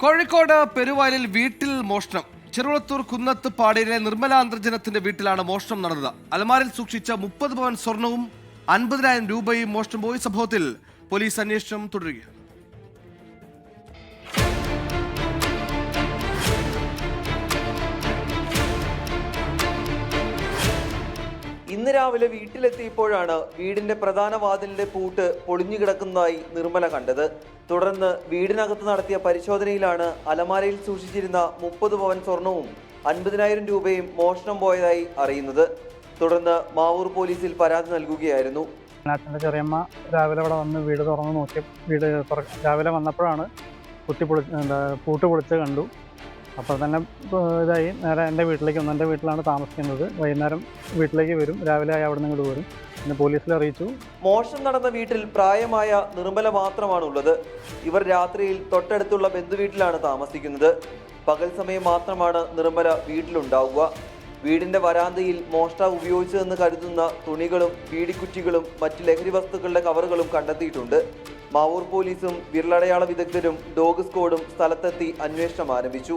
കോഴിക്കോട് പെരുവാലിൽ വീട്ടിൽ മോഷണം. ചെറുവളത്തൂർ കുന്നത്ത് പാടിയിലെ നിർമ്മല അന്തർജനത്തിന്റെ വീട്ടിലാണ് മോഷണം നടന്നത്. അലമാരിൽ സൂക്ഷിച്ച മുപ്പത് പവൻ സ്വർണവും അൻപതിനായിരം രൂപയും മോഷണം പോയി. സംഭവത്തിൽ പോലീസ് അന്വേഷണം തുടരുകയാണ്. ഇന്ന് രാവിലെ വീട്ടിലെത്തിയപ്പോഴാണ് വീടിന്റെ പ്രധാന വാതിലിന്റെ പൂട്ട് പൊളിഞ്ഞു കിടക്കുന്നതായി നിർമ്മല കണ്ടത്. തുടർന്ന് വീടിനകത്ത് നടത്തിയ പരിശോധനയിലാണ് അലമാരയിൽ സൂക്ഷിച്ചിരുന്ന മുപ്പത് പവൻ സ്വർണവും അൻപതിനായിരം രൂപയും മോഷണം പോയതായി അറിയുന്നത്. തുടർന്ന് മാവൂർ പോലീസിൽ പരാതി നൽകുകയായിരുന്നു. അച്ഛന്റെ ചെറിയമ്മ രാവിലെ ഇവിടെ വന്ന് വീട് തുറന്ന് നോക്കി. വീട് രാവിലെ വന്നപ്പോഴാണ് കുത്തി പൊളി എന്താ പൂട്ട് പൊളിച്ച് കണ്ടു. അപ്പോൾ തന്നെ ഇതായി നേരെ എന്റെ വീട്ടിലേക്ക് വന്നു. എന്റെ വീട്ടിലാണ് താമസിക്കുന്നത്. വൈകുന്നേരം വീട്ടിലേക്ക് വരും. രാവിലെ ആയി അവിടെ നിന്ന് വരും. പിന്നെ പോലീസിൽ അറിയിച്ചു. മോഷണം നടന്ന വീട്ടിൽ പ്രായമായ നിർമ്മല മാത്രമാണ് ഉള്ളത് ഇവർ രാത്രിയിൽ തൊട്ടടുത്തുള്ള ബന്ധുവീട്ടിലാണ് താമസിക്കുന്നത്. പകൽ സമയം മാത്രമാണ് നിർമ്മല വീട്ടിലുണ്ടാവുക. വീടിന്റെ വരാന്തയിൽ മോഷ്ടാവ് ഉപയോഗിച്ചതെന്ന് കരുതുന്ന തുണികളും പീടിക്കുറ്റികളും മറ്റ് ലഹരി വസ്തുക്കളുടെ കവറുകളും കണ്ടെത്തിയിട്ടുണ്ട്. മാവൂർ പോലീസും വിരലടയാള വിദഗ്ധരും ഡോഗ് സ്ക്വാഡും സ്ഥലത്തെത്തി അന്വേഷണം ആരംഭിച്ചു.